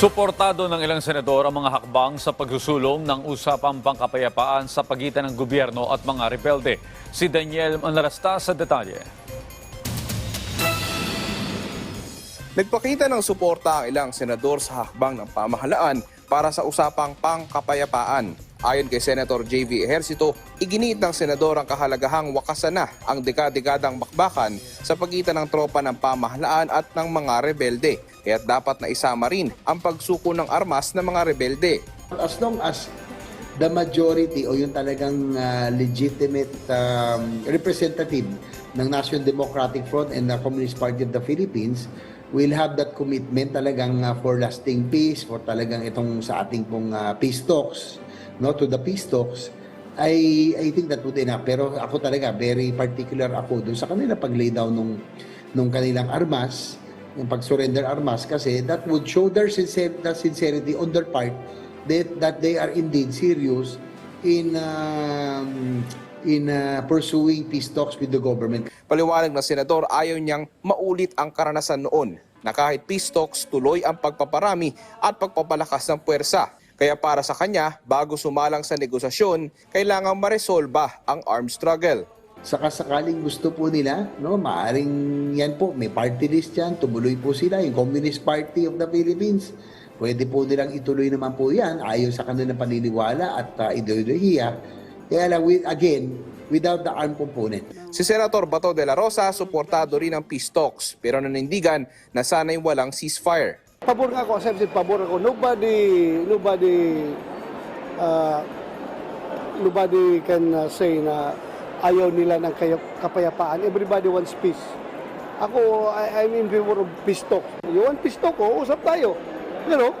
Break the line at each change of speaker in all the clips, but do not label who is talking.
Suportado ng ilang senador ang mga hakbang sa pagsusulong ng usapang pangkapayapaan sa pagitan ng gobyerno at mga rebelde. Si Daniel Manarasta sa detalye.
Nagpakita ng suporta ang ilang senador sa hakbang ng pamahalaan para sa usapang pangkapayapaan. Ayon kay Senator J.V. Ejercito, iginiit ng senador ang kahalagahang wakasan na ang dekadekadang bakbakan sa pagitan ng tropa ng pamahalaan at ng mga rebelde. Kaya dapat na isama rin ang pagsuko ng armas ng mga rebelde.
As long as the majority o yung talagang ah, legitimate um, representative ng National Democratic Front and the Communist Party of the Philippines will have that commitment talagang ah, for lasting peace, for talagang itong sa ating pong ah, peace talks, no, to the peace talks, I, I think that would enough. Pero ako talaga, very particular ako dun sa kanila pag-lay down nung, nung kanilang armas, yung pag-surrender armas kasi that would show their sincer- the sincerity on their part that, that they are indeed serious in um, in uh, pursuing peace talks with the government.
Paliwanag ng senador ayaw niyang maulit ang karanasan noon na kahit peace talks tuloy ang pagpaparami at pagpapalakas ng puwersa. Kaya para sa kanya, bago sumalang sa negosasyon, kailangang maresolba ang armed struggle.
Saka sakaling gusto po nila, no, maaring yan po, may party list yan, tumuloy po sila, yung Communist Party of the Philippines. Pwede po nilang ituloy naman po yan, ayon sa kanilang paniniwala at uh, ideolohiya. Kaya lang, with, again, without the armed component.
Si Senator Bato de la Rosa, suportado rin ang peace talks pero nanindigan na sana'y walang ceasefire.
Pabor nga ako, sir, pabor ako. Nobody, nobody, uh, nobody can uh, say na ayaw nila ng kapayapaan. Everybody wants peace. Ako, I, I'm in favor of peace talk. You want peace talk? O, usap tayo. You know,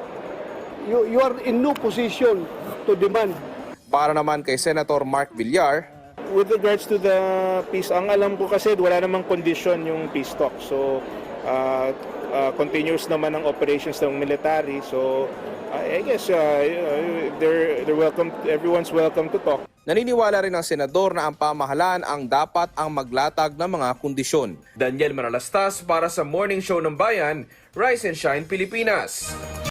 you, you are in no position to demand
Para naman kay Senator Mark Villar,
With regards to the peace, ang alam ko kasi wala namang condition yung peace talk. So, uh, uh, continuous naman ang operations ng military. So, I I guess uh, uh, they're, they're welcome, everyone's welcome to talk.
naniniwala rin ang senador na ang pamahalaan ang dapat ang maglatag ng mga kondisyon. Daniel Manalastas para sa Morning Show ng Bayan, Rise and Shine Pilipinas.